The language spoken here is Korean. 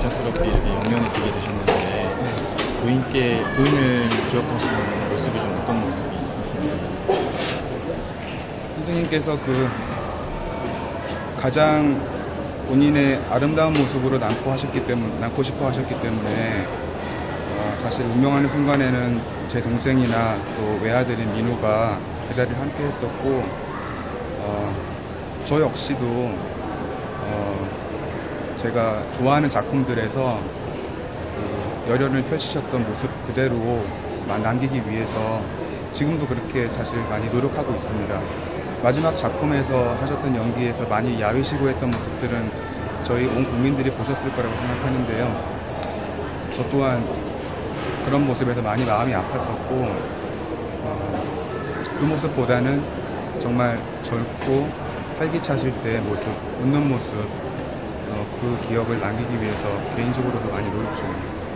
갑작스럽게 이렇게 영면해지게 되셨는데 부인께 부인을 기억하시는 모습이 좀 어떤 모습이 있으신지. 선생님께서 그 가장 본인의 아름다운 모습으로 남고 하셨기 때문에 남고 싶어 하셨기 때문에 어, 사실 운명하는 순간에는 제 동생이나 또 외아들인 민우가 그 자리를 함께 했었고 어, 저 역시도 제가 좋아하는 작품들에서 그 열연을 펼치셨던 모습 그대로 마- 남기기 위해서 지금도 그렇게 사실 많이 노력하고 있습니다. 마지막 작품에서 하셨던 연기에서 많이 야위시고 했던 모습들은 저희 온 국민들이 보셨을 거라고 생각하는데요. 저 또한 그런 모습에서 많이 마음이 아팠었고, 어, 그 모습보다는 정말 젊고 활기차실 때 모습, 웃는 모습, 어, 그 기억을 남기기 위해서 개인적으로도 많이 노력 중입니다.